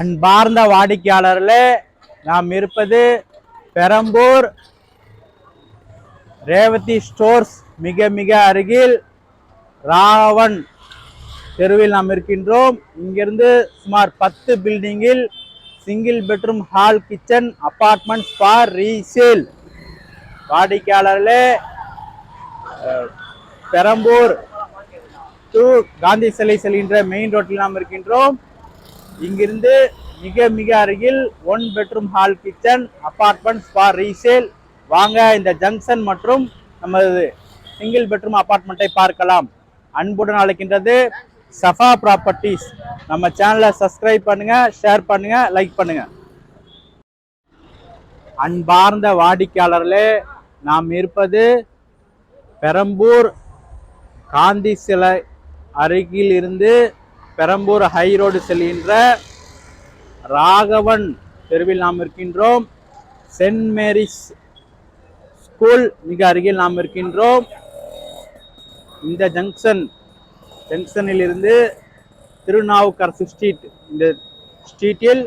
அன்பார்ந்த வாடிக்கையாளர்களே நாம் இருப்பது பெரம்பூர் ரேவதி ஸ்டோர்ஸ் மிக மிக அருகில் ராவன் தெருவில் நாம் இருக்கின்றோம். இங்கிருந்து சுமார் பத்து பில்டிங்கில் single bedroom hall kitchen apartments for resale வாடிக்கையாளர்களே பெரம்பூர் டு காந்தி சிலை செல்கின்ற மெயின் ரோட்டில் நாம் இருக்கின்றோம். இங்கிருந்து மிக மிக அருகில் one bedroom hall kitchen apartments for resale வாங்க இந்த ஜங்ஷன் மற்றும் நமது சிங்கிள் பெட்ரூம் அப்பார்ட்மெண்ட்டை பார்க்கலாம். அன்புடன் அழைக்கின்றது சஃபா ப்ராப்பர்ட்டிஸ் நம்ம சேனலை சப்ஸ்கிரைப் பண்ணுங்க ஷேர் பண்ணுங்க லைக் பண்ணுங்க. அன்பார்ந்த வாடிக்கையாளர்களே நாம் இருப்பது பெரம்பூர் காந்தி சிலை அருகில் இருந்து பெரம்பூர் ஹை ரோடு செல்கின்ற ராகவன் தெருவில் நாம் இருக்கின்றோம். சென்ட் மேரிஸ் ஸ்கூல் மிக அருகில் நாம் இருக்கின்றோம். இந்த ஜங்ஷன் ஜங்ஷனில் இருந்து திருநாவுக்கரசு ஸ்ட்ரீட் இந்த ஸ்ட்ரீட்டில்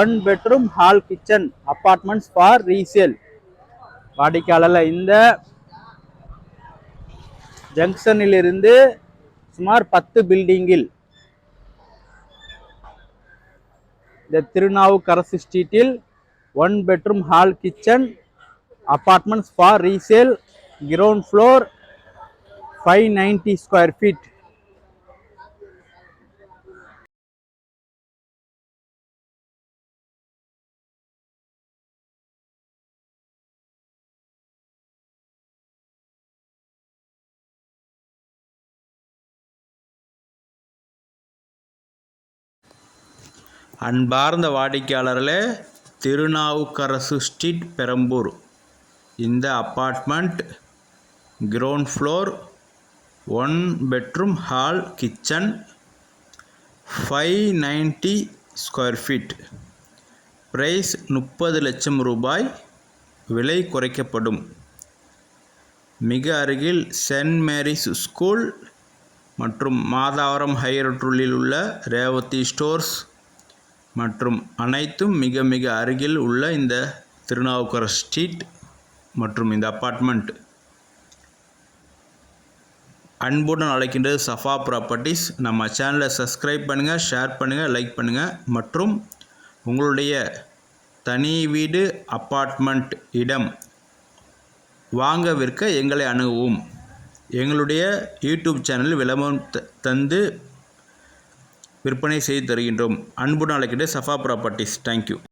one bedroom hall kitchen apartments for resale. வாடிக்கையாளர் இந்த ஜங்ஷனில் இருந்து சுமார் பத்து பில்டிங்கில் இந்த திருநாவுக்கரசு ஸ்ட்ரீட்டில் one bedroom hall kitchen apartments for resale ground floor five ninety square feet அன்பார்ந்த வாடிக்கையாளர்களே திருநாவுக்கரசு ஸ்ட்ரீட் பெரம்பூர். இந்த apartment ground floor one bedroom hall kitchen five ninety square feet price முப்பது லட்சம் ரூபாய் விலை குறைக்கப்படும். மிக அருகில் சென்ட் மேரிஸ் ஸ்கூல் மற்றும் மாதாவரம் ஹைரோட்டூரில் உள்ள ரேவதி ஸ்டோர்ஸ் மற்றும் அனைத்தும் மிக மிக அருகில் உள்ள இந்த திருநாவுக்கர ஸ்ட்ரீட் மற்றும் இந்த அப்பார்ட்மெண்ட். அன்புடன் அழைக்கின்றது சஃபா ப்ராப்பர்ட்டிஸ். நம்ம சேனலை சப்ஸ்கிரைப் பண்ணுங்கள் ஷேர் பண்ணுங்கள் லைக் பண்ணுங்கள் மற்றும் உங்களுடைய தனி வீடு அப்பார்ட்மெண்ட் இடம் வாங்க விற்க எங்களை அணுகவும். எங்களுடைய யூடியூப் சேனலில் விளம்பரம் த- தந்து விற்பனை செய்து தருகின்றோம். அன்புடன் அழைக்கின்ற சஃபா ப்ராப்பர்ட்டிஸ் தேங்க்யூ